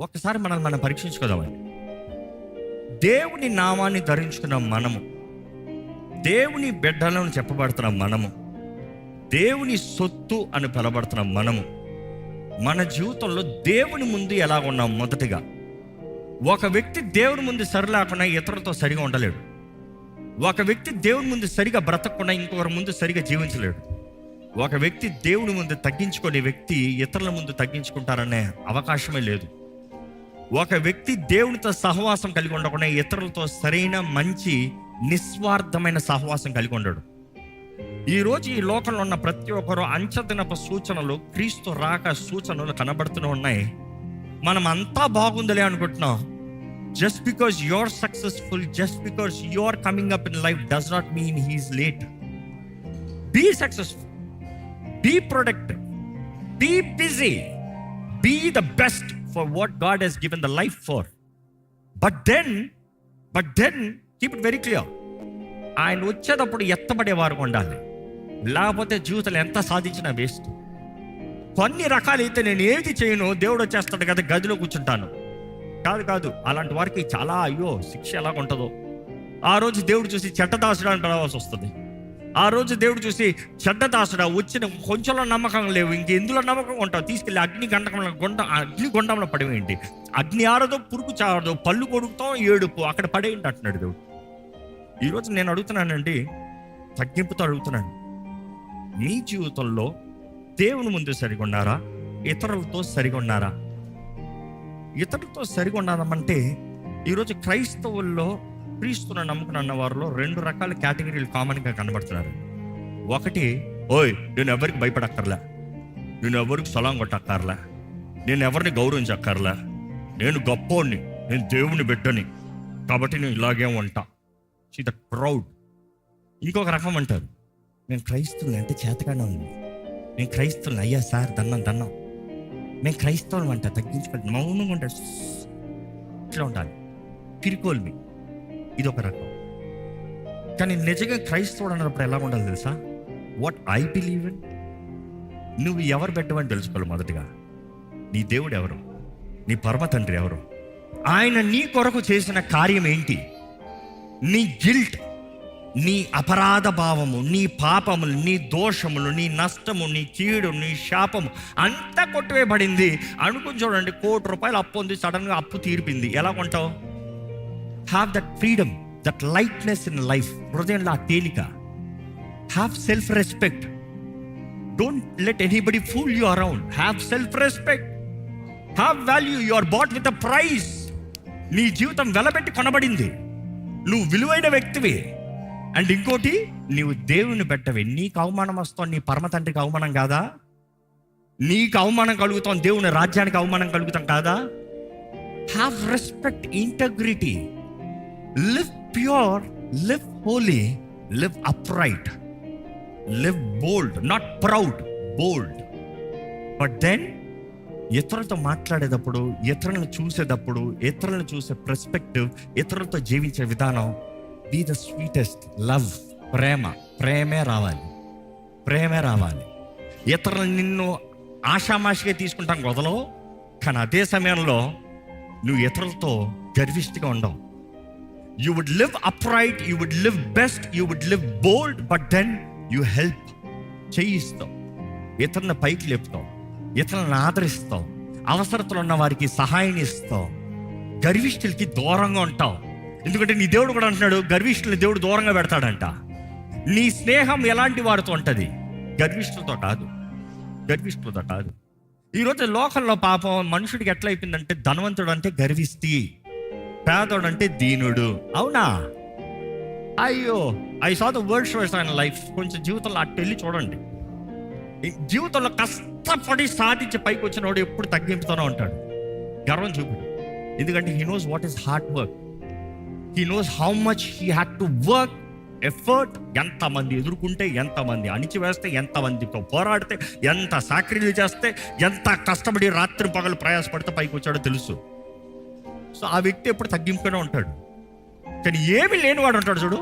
ఒకసారి మనల్ని మనం పరీక్షించుకోదామండి. దేవుని నామాన్ని ధరించుకున్న మనము దేవుని బిడ్డలను చెప్పబడుతున్న మనము దేవుని సొత్తు అని పిలబడుతున్న మనము మన జీవితంలో దేవుని ముందు ఎలా ఉన్నాం మొదటిగా? ఒక వ్యక్తి దేవుని ముందు సరి లేకుండా ఇతరులతో సరిగా ఉండలేడు. ఒక వ్యక్తి దేవుని ముందు సరిగా బ్రతకకుండా ఇంకొకరి ముందు సరిగా జీవించలేడు. ఒక వ్యక్తి దేవుని ముందు తగ్గించుకునే వ్యక్తి ఇతరుల ముందు తగ్గించుకుంటారనే అవకాశమే లేదు. ఒక వ్యక్తి దేవునితో సహవాసం కలిగి ఉండకుండా ఇతరులతో సరైన మంచి నిస్వార్థమైన సహవాసం కలిగి ఉండడు. ఈరోజు ఈ లోకంలో ఉన్న ప్రతి ఒక్కరు అంచదినప సూచనలు క్రీస్తు రాక సూచనలు కనబడుతూ ఉన్నాయి. మనం అంతా బాగుందిలే అనుకుంటున్నాం. Just because your successful just because your coming up in life does not mean he is late be successful be productive be busy be the best for what God has given the life for but then but then keep it very clear ఆయన వచ్చేటప్పుడు ఎత్తబడేవారు ఉండాలి. లేకపోతే జీవితంలో ఎంత సాధించినా waste. కొన్ని రకాలైతే నేను ఏది చేయను దేవుడు వచ్చేస్తాడు కదా గదిలో కూర్చుంటాను. కాదు కాదు అలాంటి వారికి చాలా అయ్యో శిక్ష ఎలాగుంటుందో. ఆ రోజు దేవుడు చూసి చెట్టదాసుడు అని రావాల్సి వస్తుంది. ఆ రోజు దేవుడు చూసి చెడ్డదాసుడా వచ్చిన కొంచెంలో నమ్మకం లేవు. ఇంక ఎందులో నమ్మకం ఉంటావు? తీసుకెళ్ళి అగ్ని గంటకంలో గుండ అగ్ని గుండంలో పడవేయండి. అగ్ని ఆరదో పురుగు చారదో పళ్ళు కొడుకుతాం ఏడుపు. అక్కడ పడేయండి అంటున్నాడు దేవుడు. ఈరోజు నేను అడుగుతున్నానండి తగ్గింపుతో అడుగుతున్నాను. మీ జీవితంలో దేవుని ముందు సరిగొన్నారా? ఇతరులతో సరిగొన్నారా? ఇతరులతో సరిగొన్నామంటే ఈరోజు క్రైస్తవుల్లో క్రీస్తున్న నమ్మకం అన్న వారిలో రెండు రకాల కేటగిరీలు కామన్గా కనబడుతున్నారు. ఒకటి ఓయ్ నేను ఎవరికి భయపడక్కర్లే? నేను ఎవరికి సొలం కొట్టక్కర్లే? నేను ఎవరిని గౌరవించక్కర్లే? నేను గొప్పోడిని నేను దేవుని బిడ్డని. కాబట్టి నేను ఇలాగే ఉంటా. సీ ద ప్రౌడ్ ఇంకొక రకం అంటారు. నేను క్రైస్తవుని అంటే చేతగానే ఉంది నేను క్రైస్తవుని అయ్యా సార్ దన్నం దన్నం. నేను క్రైస్తవులు అంట తగ్గించుకోండి. మౌనంగా ఉంటాడు ఇట్లా ఉండాలి. పిరికోల్మి ఇది ఒక రకం. కానీ నిజంగా క్రైస్తవుడు అన్నప్పుడు ఎలా ఉండాలి తెలుసా? వాట్ ఐ బిలీవ్ ఇన్ నువ్వు ఎవరు పెట్టవని తెలుసుకోవాలి మొదటిగా. నీ దేవుడు ఎవరు? నీ పరమ తండ్రి ఎవరు? ఆయన నీ కొరకు చేసిన కార్యం ఏంటి? నీ గిల్ట్ నీ అపరాధ భావము నీ పాపములు నీ దోషములు నీ నష్టము నీ కీడు నీ శాపము అంతా కొట్టివేయబడింది. అనుకుని చూడండి కోటి రూపాయలు అప్పు ఉంది సడన్గా అప్పు తీర్పింది. ఎలా కొంటావు? Have that freedom that lightness in life హృదయంలో ఆ తేలిక have self respect don't let anybody fool you around have self respect have value you are bought with a price నీ జీవితం వెలబెట్టి కొనబడింది. నువ్వు విలువైన వ్యక్తివి. అండ్ ఇంకోటి నీవు దేవుని పెట్టవి. నీకు అవమానం వస్తావు నీ పరమ తండ్రికి అవమానం కాదా? నీకు అవమానం కలుగుతాం. దేవుని రాజ్యానికి అవమానం కలుగుతాం కాదా? Have respect integrity live pure live holy live upright live bold not proud bold but then ఇతరులతో మాట్లాడేటప్పుడు ఇతరులను చూసేటప్పుడు ఇతరులను చూసే పర్స్పెక్టివ్ ఇతరులతో జీవించే విధానం బీ ద స్వీటెస్ట్ లవ్ ప్రేమ ప్రేమే రావాలి ప్రేమే రావాలి. ఇతరులు నిన్ను ఆషామాషిగా తీసుకుంటాం వదలవు కానీ అదే సమయంలో నువ్వు ఇతరులతో గర్విష్టిగా ఉండవు. You would live upright you would live best you would live bold but then you help చేయిస్తావు ఇతరులను పైకి లేపుతాం ఇతరులను ఆదరిస్తాం అవసరతలు ఉన్న వారికి సహాయం ఇస్తావు గర్విష్ఠులకి దూరంగా ఉంటావు ఎందుకంటే నీ దేవుడు కూడా అంటున్నాడు గర్విష్ఠుల్ని దేవుడు దూరంగా పెడతాడంట. నీ స్నేహం ఎలాంటి వారితో ఉంటుంది? గర్విష్ఠులతో కాదు. గర్విష్ఠులతో కాదు. ఈరోజు లోకంలో పాపం మనుషుడికి ఎట్లయిపోయిందంటే ధనవంతుడు అంటే గర్విస్తీ పేదోడు అంటే దీనుడు. అవునా? అయ్యో I saw the word shows ఆయన లైఫ్ కొంచెం జీవితంలో అటు వెళ్ళి చూడండి. ఈ జీవితంలో కష్టపడి సాధించి పైకి వచ్చిన వాడు ఎప్పుడు తగ్గింపుతూనే ఉంటాడు. గర్వం చూపుడు. ఎందుకంటే he knows what is hard work he knows how much he had to work effort ఎంతమంది ఎదుర్కొంటే ఎంతమంది అణిచివేస్తే ఎంతమందితో పోరాడితే ఎంత సాక్రిఫైస్ చేస్తే ఎంత కష్టపడి రాత్రి పగలు ప్రయాసపడితే పైకి వచ్చాడో తెలుసు. సో ఆ వ్యక్తి ఎప్పుడు తగ్గింపుగానే ఉంటాడు. కానీ ఏమి లేనివాడు ఉంటాడు చూడు.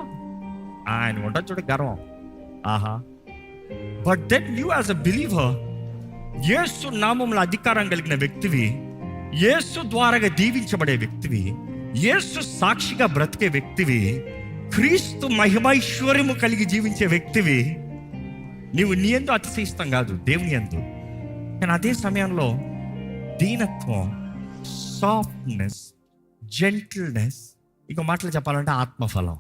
ఆయన ఉంటాడు చూడు గర్వం. ఆహా. But then you as a believer Yesu నామంలో అధికారం కలిగిన వ్యక్తివి యేసు ద్వారాగా దీవించబడే వ్యక్తివి యేసు సాక్షిగా బ్రతికే వ్యక్తివి క్రీస్తు మహిమైశ్వర్యము కలిగి జీవించే వ్యక్తివి నీవు నీ ఎందు అతిశయిస్తాం కాదు దేవుని ఎందు. కానీ అదే సమయంలో దీనత్వం సాఫ్ట్నెస్ జెంటిల్నెస్ ఇంకో మాటలు చెప్పాలంటే ఆత్మఫలం.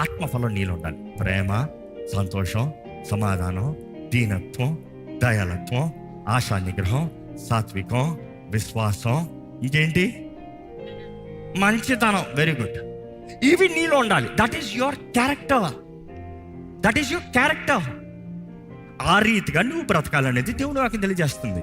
ఆత్మఫలం నీళ్ళు ఉండాలి. ప్రేమ సంతోషం సమాధానం దీనత్వం దయాలత్వం ఆశా నిగ్రహం సాత్వికం విశ్వాసం. ఇంకేంటి మంచితనం. వెరీ గుడ్ ఇవి నీలో ఉండాలి. That is your character that is your character ఆ రీతిగా నువ్వు బ్రతకాలనేది దేవుడు నాకు తెలియజేస్తుంది.